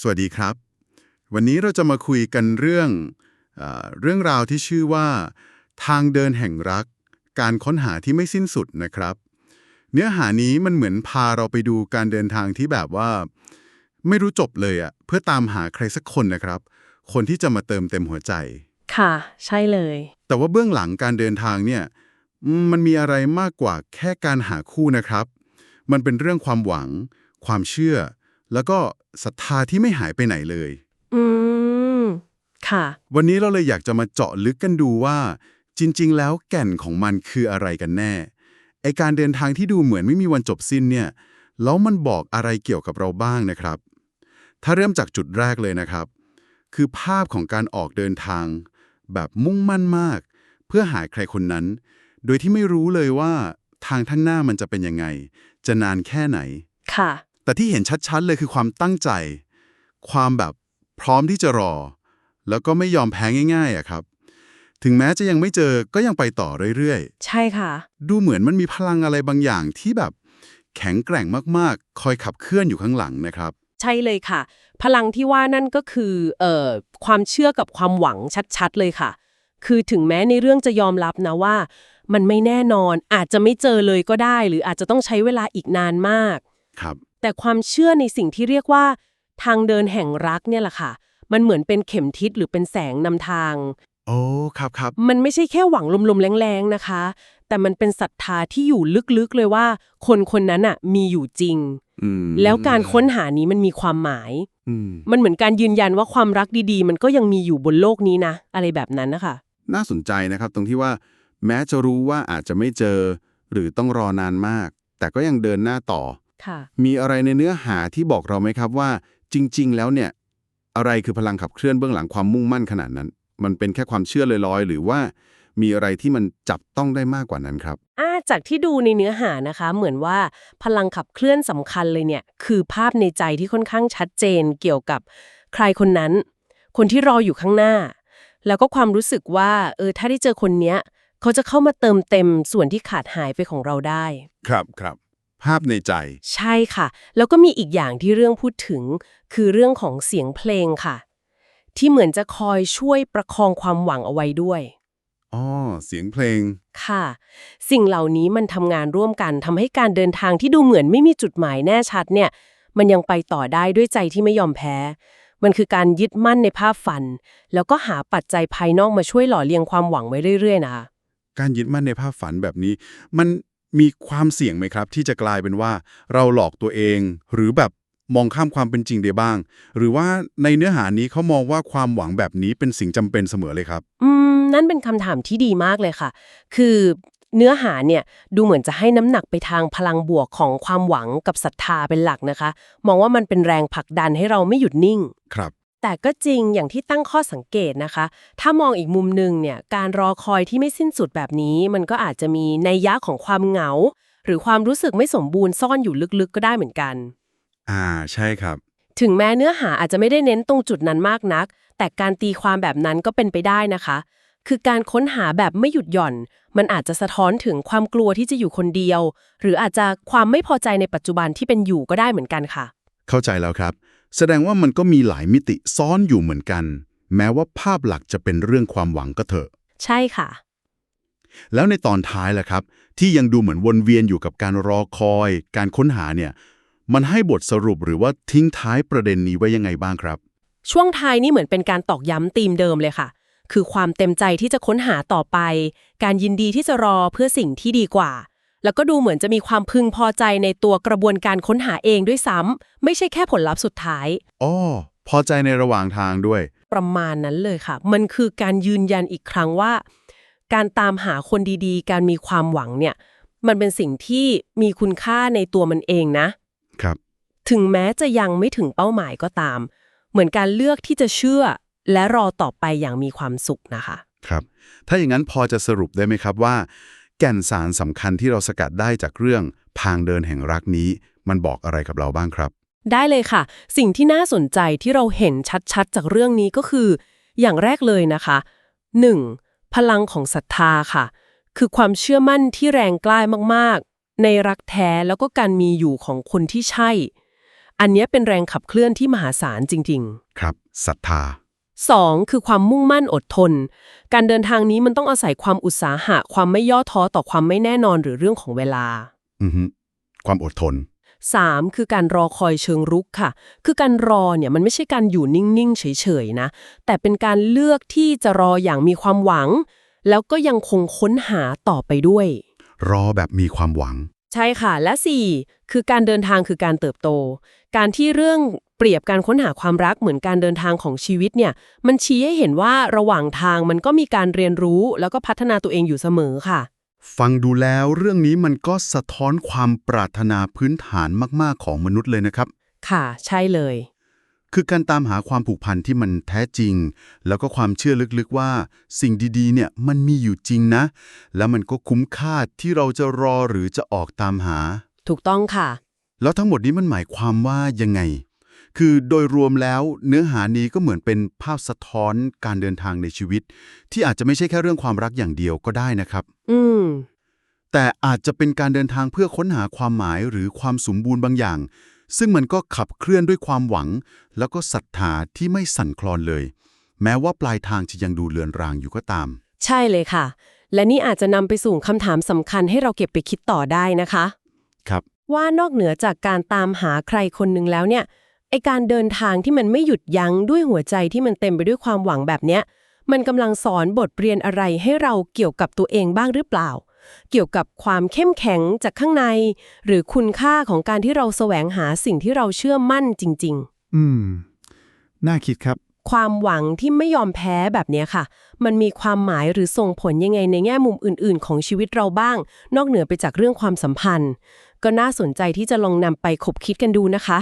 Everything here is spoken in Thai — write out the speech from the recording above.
สวัสดีครับ วันนี้เราจะมาคุยกันเรื่องเออเรื่องราวที่ชื่อว่า ทางเดินแห่งรัก การค้นหาที่ไม่สิ้นสุดนะครับ เนื้อหานี้มันเหมือนพาเราไปดูการเดินทางที่แบบว่า ไม่รู้จบเลยอะเพื่อตามหาใครสักคนนะครับ คนที่จะมาเติมเต็มหัวใจ ค่ะ ใช่เลย แต่ว่าเบื้องหลังการเดินทางเนี่ยอืมมันมีอะไรมากกว่าแค่การหาคู่นะครับ มันเป็นเรื่องความหวัง ความเชื่อ แล้วก็ศรัทธาที่ไม่หายไปไหนเลย อืม ค่ะ วันนี้เราเลยอยากจะมาเจาะลึกกันดูว่า จริง ๆ แล้วแก่นของมันคืออะไรกันแน่ ไอการเดินทางที่ดูเหมือนไม่มีวันจบสิ้นเนี่ย แล้วมันบอกอะไรเกี่ยวกับเราบ้างนะครับ ถ้าเริ่มจากจุดแรกเลยนะครับ คือภาพของการออกเดินทาง แบบมุ่งมั่นมาก เพื่อหาใครคนนั้น โดยที่ไม่รู้เลยว่าทางท่านหน้ามันจะเป็นยังไง จะนานแค่ไหน ค่ะ แต่ที่เห็นชัดๆเลยคือความตั้งใจ ความแบบพร้อมที่จะรอ แล้วก็ไม่ยอมแพ้ง่ายๆอะครับ ถึงแม้จะยังไม่เจอก็ยังไปต่อเรื่อยใช่ค่ะๆดูเหมือนมันมีพลังอะไรบางอย่างที่แบบแข็งแกร่งมากๆ คอยขับเคลื่อนอยู่ข้างหลังนะครับ ใช่เลยค่ะ พลังที่ว่านั่นก็คือเอ่อความเชื่อกับความหวังชัดๆเลยค่ะ คือถึงแม้ในเรื่องจะยอมรับนะว่า มันไม่แน่นอนอาจจะไม่เจอเลยก็ได้ หรืออาจจะต้องใช้เวลาอีกนานมาก ครับ แต่ความเชื่อในสิ่งที่เรียกว่า ทางเดินแห่งรักเนี่ยแหละค่ะ มันเหมือนเป็นเข็มทิศหรือเป็นแสงนำทาง โอ้ครับครับ มันไม่ใช่แค่หวังลมๆแรงๆนะคะ แต่มันเป็นศรัทธาที่อยู่ลึกๆเลยว่า คนคนนั้นอะมีอยู่จริง อืมแล้วการค้นหานี้มันมีความหมาย อืมมันเหมือนการยืนยันว่าความรักดีๆ มันก็ยังมีอยู่บนโลกนี้นะ อะไรแบบนั้นนะคะ น่าสนใจนะครับ ตรงที่ว่า แม้จะรู้ว่าอาจจะไม่เจอ หรือต้องรอนานมาก แต่ก็ยังเดินหน้าต่อค่ะ มีอะไรในเนื้อหาที่บอกเราไหมครับว่า จริง ๆ แล้วเนี่ย อะไรคือพลังขับเคลื่อนเบื้องหลังความมุ่งมั่นขนาดนั้น มันเป็นแค่ความเชื่อลอยๆ หรือว่ามีอะไรที่มันจับต้องได้มากกว่านั้นครับอ่าจากที่ดูในเนื้อหานะคะ เหมือนว่าพลังขับเคลื่อนสำคัญเลยเนี่ย คือภาพในใจที่ค่อนข้างชัดเจนเกี่ยวกับใครคนนั้น คนที่รออยู่ข้างหน้า แล้วก็ความรู้สึกว่าเออถ้าได้เจอคนเนี้ย เขาจะเข้ามาเติมเต็มส่วนที่ขาดหายไปของเราได้ ครับครับ ภาพในใจ ใช่ค่ะ แล้วก็มีอีกอย่างที่เรื่องพูดถึง คือเรื่องของเสียงเพลงค่ะ ที่เหมือนจะคอยช่วยประคองความหวังเอาไว้ด้วยอ๋อเสียงเพลง ค่ะ สิ่งเหล่านี้มันทำงานร่วมกันทำให้การเดินทางที่ดูเหมือนไม่มีจุดหมายแน่ชัดเนี่ย มันยังไปต่อได้ด้วยใจที่ไม่ยอมแพ้ มันคือการยึดมั่นในภาพฝัน แล้วก็หาปัจจัยภายนอกมาช่วยหล่อเลียงความหวังไว้เรื่อยๆนะคะการยึดมั่นในภาพฝันแบบนี้ มัน มีความเสี่ยงไหมครับ ที่จะกลายเป็นว่าเราหลอกตัวเอง หรือแบบมองข้ามความเป็นจริงได้บ้าง หรือว่าในเนื้อหานี้เขามองว่าความหวังแบบนี้เป็นสิ่งจำเป็นเสมอเลยครับ อืม นั่นเป็นคำถามที่ดีมากเลยค่ะ คือเนื้อหาเนี่ยดูเหมือนจะให้น้ำหนักไปทางพลังบวกของความหวังกับศรัทธาเป็นหลักนะคะ มองว่ามันเป็นแรงผลักดันให้เราไม่หยุดนิ่ง ครับ แต่ก็จริงอย่างที่ตั้งข้อสังเกตนะคะ ถ้ามองอีกมุมหนึ่งเนี่ย การรอคอยที่ไม่สิ้นสุดแบบนี้ มันก็อาจจะมีนัยยะของความเหงา หรือความรู้สึกไม่สมบูรณ์ซ่อนอยู่ลึกๆ ก็ได้เหมือนกัน อ่า ใช่ครับ ถึงแม้เนื้อหาอาจจะไม่ได้เน้นตรงจุดนั้นมากนัก แต่การตีความแบบนั้นก็เป็นไปได้นะคะ คือการค้นหาแบบไม่หยุดหย่อน มันอาจจะสะท้อนถึงความกลัวที่จะอยู่คนเดียว หรืออาจจะความไม่พอใจในปัจจุบันที่เป็นอยู่ก็ได้เหมือนกันค่ะ เข้าใจแล้วครับ แสดงว่ามันก็มีหลายมิติซ้อนอยู่เหมือนกัน แม้ว่าภาพหลักจะเป็นเรื่องความหวังก็เถอะ ใช่ค่ะ แล้วในตอนท้ายล่ะครับ ที่ยังดูเหมือนวนเวียนอยู่กับการรอคอย การค้นหาเนี่ย มันให้บทสรุปหรือว่าทิ้งท้ายประเด็นนี้ไว้ยังไงบ้างครับ ช่วงท้ายนี่เหมือนเป็นการตอกย้ำธีมเดิมเลยค่ะ คือความเต็มใจที่จะค้นหาต่อไป การยินดีที่จะรอเพื่อสิ่งที่ดีกว่า แล้วก็ดูเหมือนจะมีความพึงพอใจในตัวกระบวนการค้นหาเองด้วยซ้ำไม่ใช่แค่ผลลัพธ์สุดท้ายอ้อพอใจในระหว่างทางด้วย ประมาณนั้นเลยค่ะ มันคือการยืนยันอีกครั้งว่า การตามหาคนดีๆ การมีความหวังเนี่ย มันเป็นสิ่งที่มีคุณค่าในตัวมันเองนะ ครับ ถึงแม้จะยังไม่ถึงเป้าหมายก็ตาม เหมือนการเลือกที่จะเชื่อ และรอต่อไปอย่างมีความสุขนะคะ ครับ ถ้าอย่างนั้นพอจะสรุปได้ไหมครับว่า แก่นสารสำคัญที่เราสกัดได้จากเรื่องทางเดินแห่งรักนี้ มันบอกอะไรกับเราบ้างครับ ได้เลยค่ะ สิ่งที่น่าสนใจที่เราเห็นชัดๆ จากเรื่องนี้ก็คือ อย่างแรกเลยนะคะ 1. พลังของศรัทธาค่ะ คือความเชื่อมั่นที่แรงกล้ามากๆ ในรักแท้แล้วก็การมีอยู่ของคนที่ใช่ อันเนี้ยเป็นแรงขับเคลื่อนที่มหาศาลจริง ๆ ครับศรัทธา 2. คือความมุ่งมั่นอดทน การเดินทางนี้มันต้องอาศัยความอุตสาหะ ความไม่ย่อท้อต่อความไม่แน่นอนหรือเรื่องของเวลา อือฮึความอดทน 3. คือการรอคอยเชิงรุกค่ะ คือการรอเนี่ยมันไม่ใช่การอยู่นิ่ง ๆ เฉย ๆ นะ แต่เป็นการเลือกที่จะรออย่างมีความหวัง แล้วก็ยังคงค้นหาต่อไปด้วย รอแบบมีความหวัง ใช่ค่ะ และ 4. คือการเดินทางคือการเติบโต การที่เรื่อง เปรียบการค้นหาความรักเหมือนการเดินทางของชีวิตเนี่ย มันชี้ให้เห็นว่าระหว่างทางมันก็มีการเรียนรู้แล้วก็พัฒนาตัวเองอยู่เสมอค่ะ ฟังดูแล้วเรื่องนี้มันก็สะท้อนความปรารถนาพื้นฐานมาก ๆ ของมนุษย์เลยนะครับ ค่ะ ใช่เลย คือการตามหาความผูกพันที่มันแท้จริง แล้วก็ความเชื่อลึกๆว่า สิ่งดีๆ เนี่ยมันมีอยู่จริงนะ แล้วมันก็คุ้มค่าที่เราจะรอหรือจะออกตามหา ถูกต้องค่ะ แล้วทั้งหมดนี้มันหมายความว่ายังไง คือโดยรวมแล้วเนื้อหานี้ก็เหมือนเป็นภาพสะท้อนการเดินทางในชีวิต ที่อาจจะไม่ใช่แค่เรื่องความรักอย่างเดียวก็ได้นะครับ อืม แต่อาจจะเป็นการเดินทางเพื่อค้นหาความหมายหรือความสมบูรณ์บางอย่าง ซึ่งมันก็ขับเคลื่อนด้วยความหวัง แล้วก็ศรัทธาที่ไม่สั่นคลอนเลย แม้ว่าปลายทางจะยังดูเลือนรางอยู่ก็ตาม ใช่เลยค่ะ และนี่อาจจะนำไปสู่คำถามสำคัญให้เราเก็บไปคิดต่อได้นะคะ ครับ ว่านอกเหนือจากการตามหาใครคนหนึ่งแล้วเนี่ย ไอการเดินทางที่มันไม่หยุดยั้งด้วยหัวใจที่มันเต็มไปด้วยความหวังแบบเนี้ย มันกำลังสอนบทเรียนอะไรให้เราเกี่ยวกับตัวเองบ้างหรือเปล่า เกี่ยวกับความเข้มแข็งจากข้างใน หรือคุณค่าของการที่เราแสวงหาสิ่งที่เราเชื่อมั่นจริงอืม น่าคิดครับๆความหวังที่ไม่ยอมแพ้แบบเนี้ยค่ะ มันมีความหมายหรือส่งผลยังไงในแง่มุมอื่น ๆ ของชีวิตเราบ้าง นอกเหนือไปจากเรื่องความสัมพันธ์ ก็น่าสนใจที่จะลองนำไปคบคิดกันดูนะคะ